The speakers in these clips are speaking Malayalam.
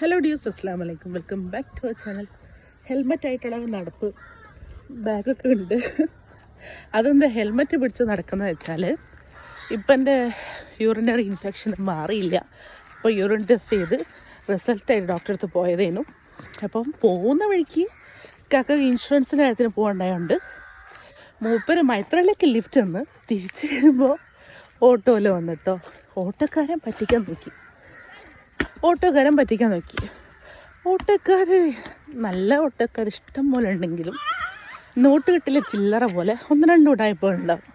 ഹലോ ഡിയേഴ്സ് അസ്സാം വലൈക്കും welcome back to our channel helmet ആയിട്ടുള്ള നടപ്പ് ബാഗൊക്കെ ഉണ്ട്. അതെന്താ? ഹെൽമെറ്റ് പിടിച്ച് നടക്കുന്നത് വെച്ചാൽ ഇപ്പം എന്റെ യൂറിനറി ഇൻഫെക്ഷൻ മാറിയില്ല. അപ്പോൾ യൂറിൻ ടെസ്റ്റ് ചെയ്ത് റിസൾട്ടായിട്ട് ഡോക്ടറെ അടുത്ത് പോയതേനു. അപ്പം പോകുന്ന വഴിക്ക് കാക്ക ഇൻഷുറൻസിന്റെ കാര്യത്തിന് പോകണ്ടായോണ്ട് മൂപ്പര് മൈത്രയിലേക്ക് ലിഫ്റ്റ് നിന്ന് തിരിച്ചു വരുമ്പോൾ ഓട്ടോയിൽ വന്നിട്ടോ. ഓട്ടോക്കാരൻ പറ്റിക്കാൻ നോക്കി. ഓട്ടോക്കാരൻ പറ്റിക്കാൻ നോക്കി. ഓട്ടോക്കാർ നല്ല ഓട്ടോക്കാർ ഇഷ്ടം പോലെ ഉണ്ടെങ്കിലും നോട്ട് കിട്ടില്ല ചില്ലറ പോലെ ഒന്ന് രണ്ട് ഉടായ്പകളുണ്ടാവും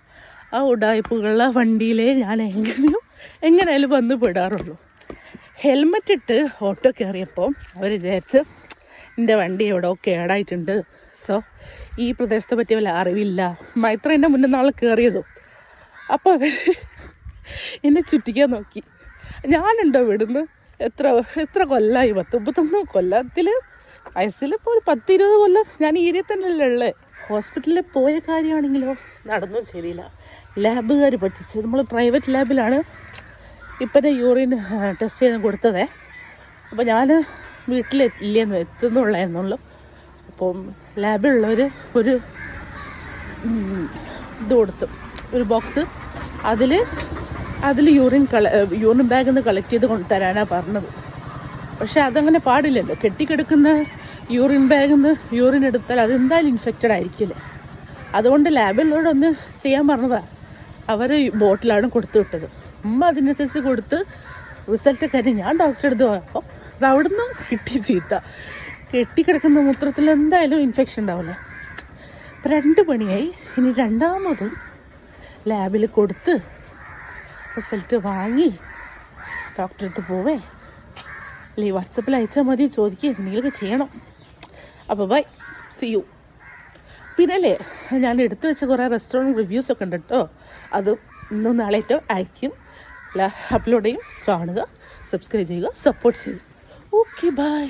ആ ഉടായ്പകളുടെ വണ്ടിയിലേ ഞാൻ എങ്ങനെയും എങ്ങനെയായാലും വന്ന് പെടാറുള്ളൂ. ഹെൽമറ്റ് ഇട്ട് ഓട്ടോ കയറിയപ്പോൾ അവർ വിചാരിച്ച് എന്റെ വണ്ടി എവിടെ കേടായിട്ടുണ്ട്. സോ ഈ പ്രദേശത്തെ പറ്റി വല്ല അറിവില്ല. മൈത്ര എന്റെ മുന്നേ നാളെ കയറിയതും അപ്പോൾ അവർ എന്നെ ചുറ്റിക്കാൻ നോക്കി. ഞാനുണ്ടോ ഇവിടുന്ന് എത്ര എത്ര കൊല്ലമായി പത്ത് മുപ്പത്തൊന്ന് കൊല്ലത്തിൽ വയസ്സിൽ ഇപ്പോൾ ഒരു പത്തിരുപത് കൊല്ലം ഞാൻ ഈ ഏരിയ തന്നെയല്ലേ ഉള്ളത് ഹോസ്പിറ്റലിൽ പോയ കാര്യമാണെങ്കിലോ നടന്നും ശരിയില്ല. ലാബുകാർ പഠിച്ചു നമ്മൾ പ്രൈവറ്റ് ലാബിലാണ് ഇപ്പം യൂറിൻ ടെസ്റ്റ് ചെയ്ത് കൊടുത്തതേ. അപ്പോൾ ഞാൻ വീട്ടിലെത്തില്ലെന്നു എത്തുന്നുള്ളായിരുന്നുള്ളൂ. അപ്പം ലാബിലുള്ളവർ ഒരു ഇത് കൊടുത്തു. ഒരു ബോക്സ്. അതിൽ അതിൽ യൂറിൻ കള യൂറിൻ ബാഗ് നിന്ന് കളക്ട് ചെയ്ത് കൊണ്ട് തരാനാണ് പറഞ്ഞത്. പക്ഷെ അതങ്ങനെ പാടില്ലല്ലോ. കെട്ടിക്കിടക്കുന്ന യൂറിൻ ബാഗിൽ നിന്ന് യൂറിൻ എടുത്താൽ അത് എന്തായാലും ഇൻഫെക്റ്റഡ് ആയിരിക്കില്ല? അതുകൊണ്ട് ലാബിലോടൊന്ന് ചെയ്യാൻ പറഞ്ഞതാണ് അവർ ബോട്ടിലാണ് കൊടുത്തു വിട്ടത്. ഉമ്മ അതിനനുസരിച്ച് കൊടുത്ത് റിസൾട്ട് കാര്യം ഞാൻ ഡോക്ടറെ അടുത്ത് പോയപ്പോൾ അത് അവിടുന്ന് കിട്ടി ചീത്ത. കെട്ടിക്കിടക്കുന്ന മൂത്രത്തിൽ എന്തായാലും ഇൻഫെക്ഷൻ ഉണ്ടാവില്ല. അപ്പം രണ്ട് പണിയായി. ഇനി രണ്ടാമതും ലാബിൽ കൊടുത്ത് റിസൾട്ട് വാങ്ങി. ഡോക്ടറെ അടുത്ത് പോവേ. അല്ലേ വാട്സപ്പിൽ അയച്ചാൽ മതി ചോദിക്കുക എന്തെങ്കിലുമൊക്കെ ചെയ്യണം. അപ്പോൾ ബൈ സി യു പിന്നെ അല്ലേ ഞാൻ എടുത്തു വെച്ച കുറേ റെസ്റ്റോറന്റ് റിവ്യൂസ് ഒക്കെ ഉണ്ട് കേട്ടോ അത് ഇന്നും നാളേറ്റോ അയക്കും. അപ്ലോഡ് ചെയ്യും കാണുക സബ്സ്ക്രൈബ് ചെയ്യുക സപ്പോർട്ട് ചെയ്യുക. Okay bye